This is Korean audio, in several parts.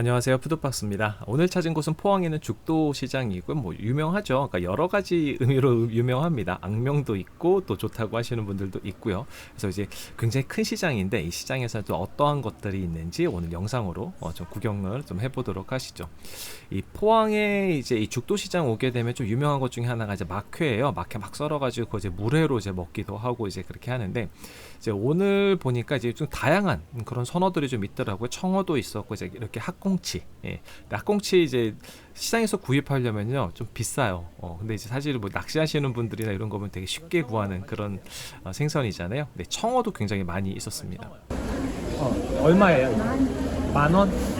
안녕하세요 푸드박스입니다. 오늘 찾은 곳은 포항에 있는 죽도 시장이고 뭐 유명하죠. 그러니까 여러 가지 의미로 유명합니다. 악명도 있고 또 좋다고 하시는 분들도 있고요. 그래서 이제 굉장히 큰 시장인데 이 시장에서 또 어떠한 것들이 있는지 오늘 영상으로 어, 좀 구경을 좀 해보도록 하시죠. 이 포항에 이제 이 죽도 시장 오게 되면 좀 유명한 것 중에 하나가 이제 막회예요. 막회 막 썰어가지고 이제 물회로 이제 먹기도 하고 이제 그렇게 하는데 이제 오늘 보니까 이제 좀 다양한 그런 선어들이 좀 있더라고요. 청어도 있었고 이제 이렇게 학꽁치. 예. 학꽁치 이제 시장에서 구입하려면요 좀 비싸요. 어, 근데 이제 사실 뭐 낚시하시는 분들이나 이런 거면 되게 쉽게 구하는 그런 어, 생선이잖아요. 근데 청어도 굉장히 많이 있었습니다. 어, 얼마예요? 만 원?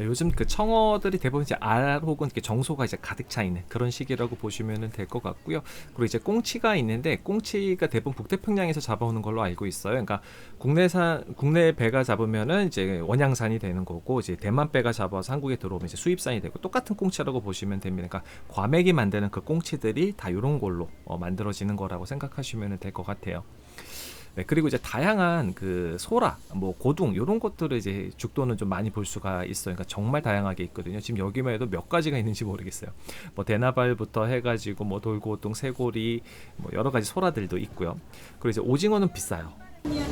네, 요즘 그 청어들이 대부분 이제 알 혹은 이렇게 정소가 이제 가득 차 있는 그런 시기라고 보시면 될 것 같고요. 그리고 이제 꽁치가 있는데 꽁치가 대부분 북태평양에서 잡아오는 걸로 알고 있어요. 그러니까 국내산 국내 배가 잡으면은 이제 원양산이 되는 거고 이제 대만 배가 잡아서 한국에 들어오면 이제 수입산이 되고 똑같은 꽁치라고 보시면 됩니다. 그러니까 과메기 만드는 그 꽁치들이 다 이런 걸로 어, 만들어지는 거라고 생각하시면 될 것 같아요. 네, 그리고 이제 다양한 그 소라, 뭐 고둥 이런 것들을 이제 죽도는 좀 많이 볼 수가 있어요. 그러니까 정말 다양하게 있거든요. 지금 여기만 해도 몇 가지가 있는지 모르겠어요. 뭐 대나발부터 해가지고 뭐 돌고동, 쇠고리, 뭐 여러 가지 소라들도 있고요. 그리고 이제 오징어는 비싸요. 요거는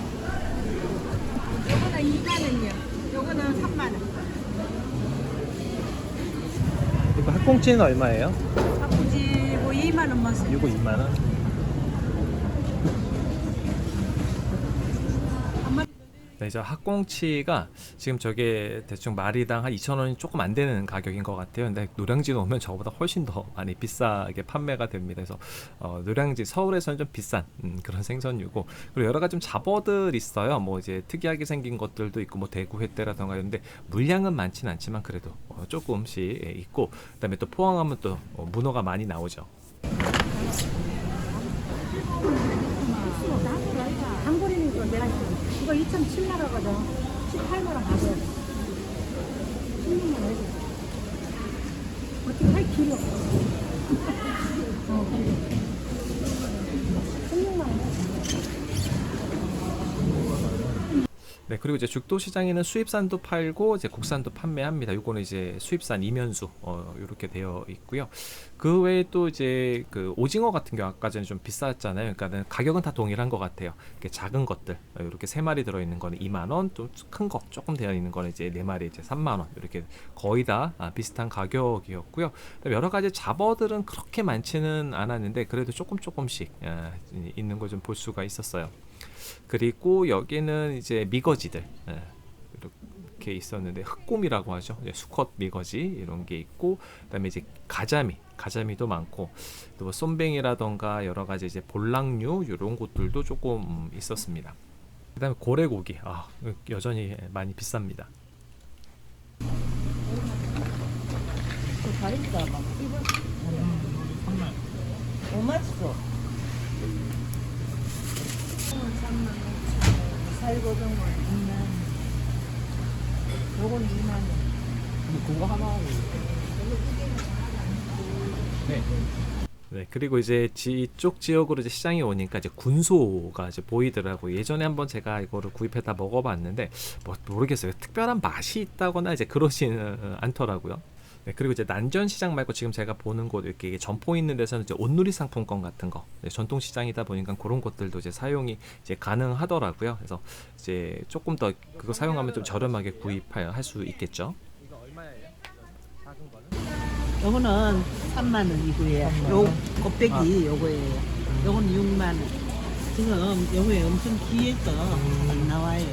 2만 원이요. 요거는 3만 원. 이거 학꽁치는 얼마예요? 아버지 뭐 2만 원만 써. 이거 2만 원? 네, 이제 학꽁치가 지금 저게 대충 마리당 한 2,000원이 조금 안 되는 가격인 것 같아요. 근데 노량진 오면 저보다 훨씬 더 많이 비싸게 판매가 됩니다. 그래서 어, 노량진 서울에서는 좀 비싼 음, 그런 생선류고 그리고 여러 가지 좀 잡어들 있어요. 뭐 이제 특이하게 생긴 것들도 있고 뭐 대구 횟대라던가 이런데 물량은 많진 않지만 그래도 어, 조금씩 예, 있고 그다음에 또 포항하면 또 어, 문어가 많이 나오죠. 내가 이거 2,700원 하거든. 18만 원 가져야 돼. 16만 원 해줘. 어떻게 할 길이 없어. 어, 그래. 16만 원 해줘. 네, 그리고 이제 죽도 시장에는 수입산도 팔고 이제 국산도 판매합니다. 요거는 이제 수입산 이면수 어 이렇게 되어 있고요. 그 외에 또 이제 그 오징어 같은 경우 아까 전에 좀 비쌌잖아요. 그러니까는 가격은 다 동일한 것 같아요. 이렇게 작은 것들 어, 이렇게 세 마리 들어 있는 거는 2만 원, 좀 큰 거 조금 되어 있는 거는 이제 네 마리 이제 3만 원 이렇게 거의 다 아, 비슷한 가격이었고요. 여러 가지 잡어들은 그렇게 많지는 않았는데 그래도 조금 조금씩 아, 있는 걸 좀 볼 수가 있었어요. 그리고 여기는 이제 미거지들 예, 이렇게 있었는데 흑곰이라고 하죠. 수컷 미거지 이런 게 있고 그다음에 이제 가자미 가자미도 많고 또뭐 쏨뱅이라던가 여러 가지 이제 볼락류 이런 것들도 조금 음, 있었습니다. 그다음에 고래고기 아 여전히 많이 비쌉니다. 다리가 막 입을 뭐 맛있어 살고등어 2만 요건 2만 원 그거 하나 네. 네, 그리고 이제 이쪽 지역으로 이제 시장에 오니까 이제 군소가 이제 보이더라고. 예전에 한번 제가 이거를 구입해다 먹어봤는데 뭐 모르겠어요. 특별한 맛이 있다거나 이제 그러지는 않더라고요. 네, 그리고 이제 난전 시장 말고 지금 제가 보는 곳 이렇게 점포 있는 데서는 이제 온누리 상품권 같은 거 네, 전통 시장이다 보니까 그런 것들도 이제 사용이 이제 가능하더라고요. 그래서 이제 조금 더 그거 사용하면 좀 저렴하게 구입할 수 있겠죠. 거는? 요거는 3만 원이고요 요 곱빼기 요거예요 요건 6만 원 지금 요거에 엄청 귀해서 안 나와요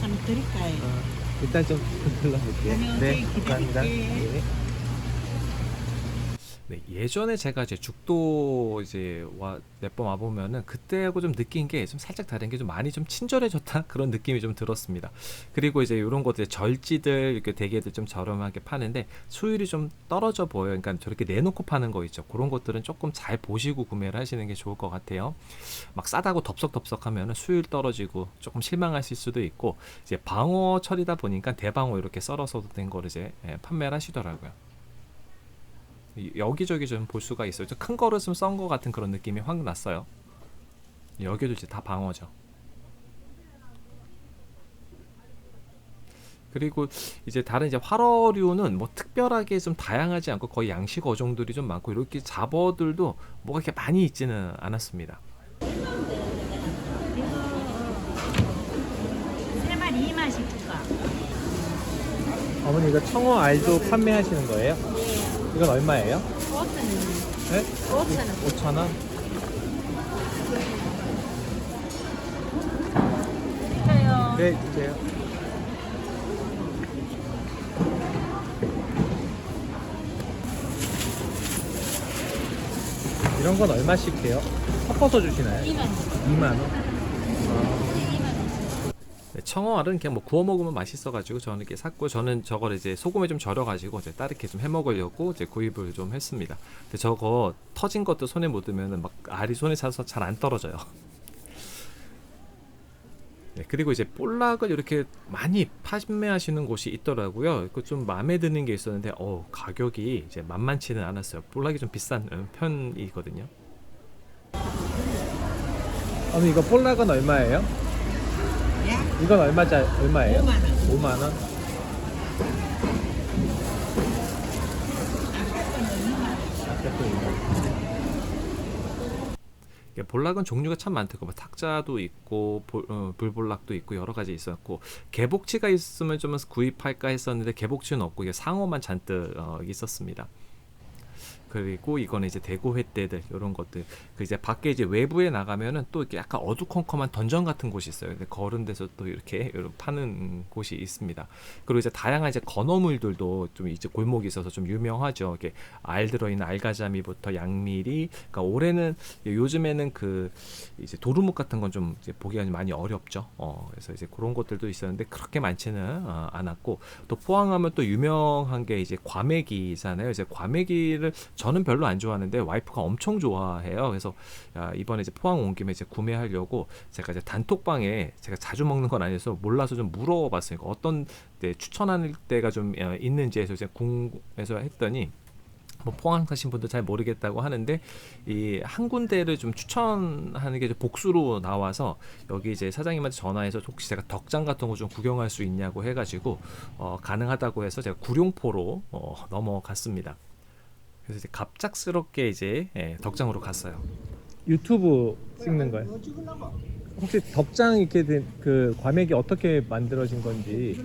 하나 드릴까요? 일단 좀 들러볼게요. 네, 감사합니다. 네. 네, 예전에 제가 이제 죽도 이제 와 몇번 와보면은 그때하고 좀 느낀 게 좀 살짝 다른 게 좀 많이 좀 친절해졌다 그런 느낌이 좀 들었습니다. 그리고 이제 이런 것들 절지들 이렇게 대게들 좀 저렴하게 파는데 수율이 좀 떨어져 보여요. 그러니까 저렇게 내놓고 파는 거 있죠. 그런 것들은 조금 잘 보시고 구매를 하시는 게 좋을 것 같아요. 막 싸다고 덥석덥석하면은 수율 떨어지고 조금 실망하실 수도 있고 이제 방어철이다 보니까 대방어 이렇게 썰어서도 된 거를 이제 예, 판매를 하시더라고요. 이- 여기저기 좀 볼 수가 있어요. 좀 큰 거를 좀 썬 거 같은 그런 느낌이 확 났어요. 여기도 이제 다 방어죠. 그리고 이제 다른 이제 활어류는 뭐 특별하게 좀 다양하지 않고 거의 양식 어종들이 좀 많고 이렇게 잡어들도 뭐가 이렇게 많이 있지는 않았습니다. 세 마리 2만씩 줄까? 어머니 이거 청어 알도 판매하시는 거예요? 이건 얼마예요? 5천 네? 5천 원. 5천 원? 주세요. 네, 주세요. 이런 건 얼마씩 해요? 섞어서 주시나요? 2만 원. 2만 원? 네, 청어알은 그냥 뭐 구워 먹으면 맛있어가지고 저는 이렇게 샀고 저는 저걸 이제 소금에 좀 절여가지고 이제 따르게 좀 해 먹으려고 이제 구입을 좀 했습니다. 근데 저거 터진 것도 손에 묻으면은 막 알이 손에 차서 잘 안 떨어져요. 네, 그리고 이제 볼락을 이렇게 많이 판매하시는 곳이 있더라고요. 그 좀 마음에 드는 게 있었는데, 어 가격이 이제 만만치는 않았어요. 볼락이 좀 비싼 음, 편이거든요. 어머니 이거 볼락은 얼마예요? 예? 이건 얼마짜 얼마예요? 5만 원. 5만 원? 아까도 2만 원. 이게 볼락은 종류가 참 많대고 뭐 탁자도 있고 볼- 어, 불볼락도 있고 여러 가지 있었고 개복치가 있으면 좀 구입할까 했었는데 개복치는 없고 이게 상어만 잔뜩 어, 있었습니다. 그리고 이거는 이제 대구 횟대들 이런 것들 그 이제 밖에 이제 외부에 나가면은 또 이렇게 약간 어두컴컴한 던전 같은 곳이 있어요. 근데 그런 데서 또 이렇게 파는 곳이 있습니다. 그리고 이제 다양한 이제 건어물들도 좀 이제 골목이 있어서 좀 유명하죠. 이렇게 알 들어있는 알가자미부터 양미리. 그러니까 올해는 요즘에는 그 이제 도루묵 같은 건 좀 보기가 좀 많이 어렵죠. 어, 그래서 이제 그런 것들도 있었는데 그렇게 많지는 어, 않았고 또 포항하면 또 유명한 게 이제 과메기잖아요. 이제 과메기를 저는 별로 안 좋아하는데 와이프가 엄청 좋아해요. 그래서 야, 이번에 이제 포항 온 김에 이제 구매하려고 제가 이제 단톡방에 제가 자주 먹는 건 아니어서 몰라서 좀 물어봤어요. 그러니까 어떤 때 추천할 때가 좀 어, 있는지 해서 이제 궁금해서 했더니 뭐 포항 사신 분도 잘 모르겠다고 하는데 이 한 군데를 좀 추천하는 게 복수로 나와서 여기 이제 사장님한테 전화해서 혹시 제가 덕장 같은 거 좀 구경할 수 있냐고 해가지고 어, 가능하다고 해서 제가 구룡포로 어, 넘어갔습니다. 그래서 이제 갑작스럽게 이제 예, 덕장으로 갔어요. 유튜브 찍는 거예요? 혹시 덕장 이렇게 된 그 과메기 어떻게 만들어진 건지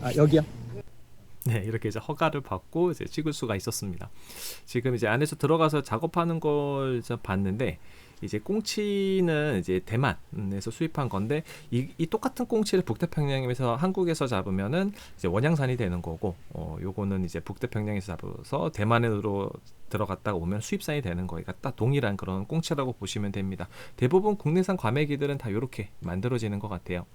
아 여기요? 네, 이렇게 이제 허가를 받고 이제 찍을 수가 있었습니다. 지금 이제 안에서 들어가서 작업하는 걸 봤는데 이제 꽁치는 이제 대만에서 수입한 건데 이, 이 똑같은 꽁치를 북태평양에서 한국에서 잡으면은 이제 원양산이 되는 거고 어 요거는 이제 북태평양에서 잡아서 대만으로 들어갔다가 오면 수입산이 되는 거니까 딱 동일한 그런 꽁치라고 보시면 됩니다. 대부분 국내산 과메기들은 다 이렇게 만들어지는 것 같아요.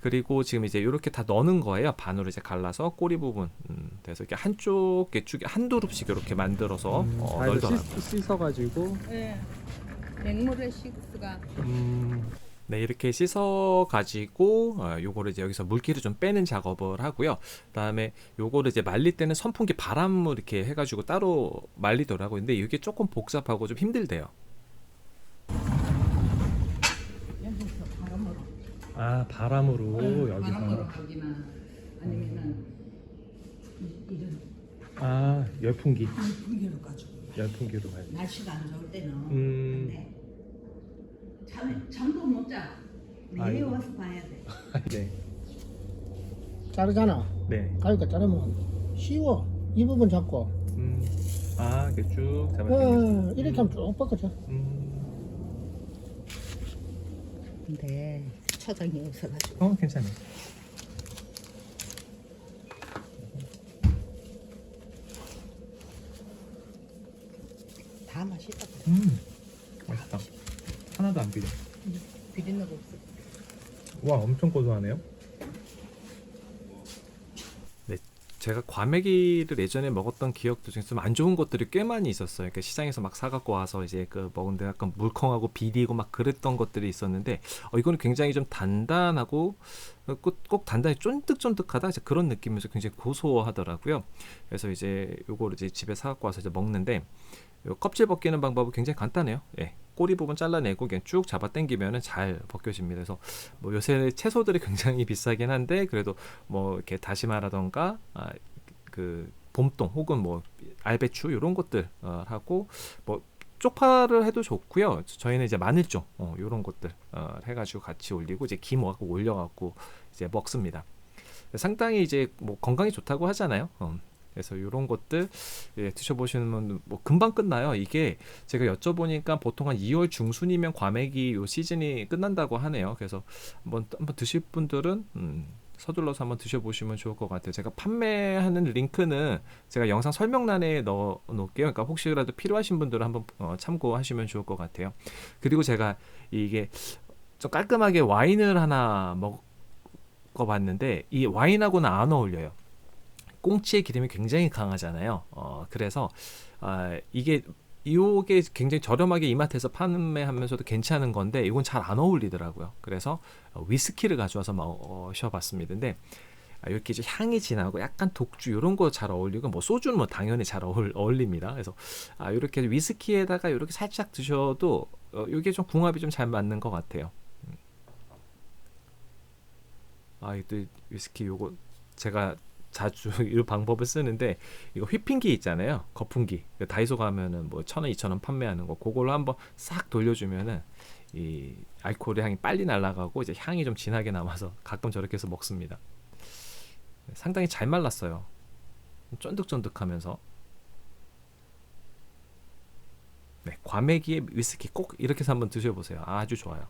그리고 지금 이제 이렇게 다 넣는 거예요. 반으로 이제 갈라서 꼬리 부분. 음, 그래서 이렇게 한쪽 개축에 한 두릅씩 이렇게 만들어서 음, 어, 다 이거 널더라고요. 씻, 씻어가지고 네. 맹물에 씻수가 음, 네, 이렇게 씻어 가지고 어, 요거를 이제 여기서 물기를 좀 빼는 작업을 하고요. 그다음에 요거를 이제 말릴 때는 선풍기 바람을 이렇게 해 가지고 따로 말리더라고요. 근데 이게 조금 복잡하고 좀 힘들대요. 아 바람으로 여기서 거기나 아니면은 이런 아 열풍기 풍기로 가지고 열풍기로 가야 돼. 날씨가 안 좋을 때는 음. 근데 잠 잠도 못 자. 매일 아이고. 와서 봐야 돼. 네. 자르잖아. 네. 가위가 자르면 쉬워. 이 부분 잡고. 음. 아 이렇게 쭉 어, 잡아 당겨서. 이렇게 하면 쭉 뻗어져. 음. 근데 초장이 없어가지고 어 괜찮아요. 다 맛있다. 음. 맛있다. 하나도 안 비려. 비린내가 없어. 와 엄청 고소하네요. 제가 과메기를 예전에 먹었던 기억도 중에 좀 안 좋은 것들이 꽤 많이 있었어요. 그러니까 시장에서 막 사갖고 와서 이제 그 먹는데 약간 물컹하고 비리고 막 그랬던 것들이 있었는데 어, 이거는 굉장히 좀 단단하고 어, 꼭, 꼭 단단히 쫀득쫀득하다 이제 그런 느낌에서 굉장히 고소하더라고요. 그래서 이제 요거를 이제 집에 사갖고 와서 이제 먹는데 요 껍질 벗기는 방법은 굉장히 간단해요. 예. 꼬리 부분 잘라내고 그냥 쭉 잡아 당기면은 잘 벗겨집니다. 그래서 뭐 요새 채소들이 굉장히 비싸긴 한데 그래도 뭐 이렇게 다시마라던가 아, 그 봄동 혹은 뭐 알배추 이런 것들 어, 하고 뭐 쪽파를 해도 좋고요. 저희는 이제 마늘종 어, 이런 것들 어, 해가지고 같이 올리고 이제 김하고 올려갖고 이제 먹습니다. 상당히 이제 뭐 건강에 좋다고 하잖아요. 어, 그래서 이런 것들 예, 드셔보시면 뭐 금방 끝나요. 이게 제가 여쭤보니까 보통 한 2월 중순이면 과메기 요 시즌이 끝난다고 하네요. 그래서 한번 한번 드실 분들은 음, 서둘러서 한번 드셔보시면 좋을 것 같아요. 제가 판매하는 링크는 제가 영상 설명란에 넣어 놓을게요. 그러니까 혹시라도 필요하신 분들은 한번 어, 참고하시면 좋을 것 같아요. 그리고 제가 이게 좀 깔끔하게 와인을 하나 먹어봤는데 이 와인하고는 안 어울려요. 꽁치의 기름이 굉장히 강하잖아요. 어, 그래서 아, 이게 이게 굉장히 저렴하게 이마트에서 판매하면서도 괜찮은 건데 이건 잘 안 어울리더라고요. 그래서 어, 위스키를 가져와서 마셔봤습니다. 근데 아, 이렇게 이제 향이 진하고 약간 독주 이런 거 잘 어울리고 뭐 소주는 뭐 당연히 잘 어울, 어울립니다. 그래서 아, 이렇게 위스키에다가 이렇게 살짝 드셔도 어, 이게 좀 궁합이 좀 잘 맞는 것 같아요. 음. 아, 이또 위스키 요거 제가 자주 이 방법을 쓰는데 이거 휘핑기 있잖아요. 거품기. 그 다이소 가면은 뭐 천 원 이천 원 판매하는 거. 그걸로 한번 싹 돌려주면은 이 알코올의 향이 빨리 날아가고 이제 향이 좀 진하게 남아서 가끔 저렇게 해서 먹습니다. 상당히 잘 말랐어요. 쫀득쫀득하면서. 네 과메기의 위스키 꼭 이렇게 해서 한번 드셔보세요. 아주 좋아요.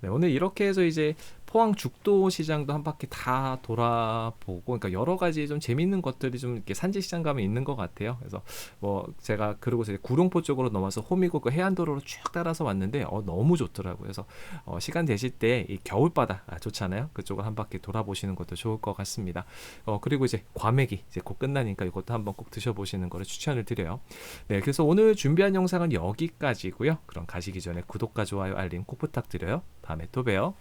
네, 오늘 이렇게 해서 이제 포항 죽도 시장도 한 바퀴 다 돌아보고, 그러니까 여러 가지 좀 재밌는 것들이 좀 이렇게 산지 시장 가면 있는 것 같아요. 그래서 뭐 제가 그러고서 구룡포 쪽으로 넘어서 호미곶 그 해안도로로 쭉 따라서 왔는데 어, 너무 좋더라고요. 그래서 어, 시간 되실 때 이 겨울바다 아, 좋잖아요. 그쪽을 한 바퀴 돌아보시는 것도 좋을 것 같습니다. 어, 그리고 이제 과메기 이제 곧 끝나니까 이것도 한번 꼭 드셔보시는 거를 추천을 드려요. 네, 그래서 오늘 준비한 영상은 여기까지고요. 그럼 가시기 전에 구독과 좋아요, 알림 꼭 부탁드려요. 다음에 또 봬요.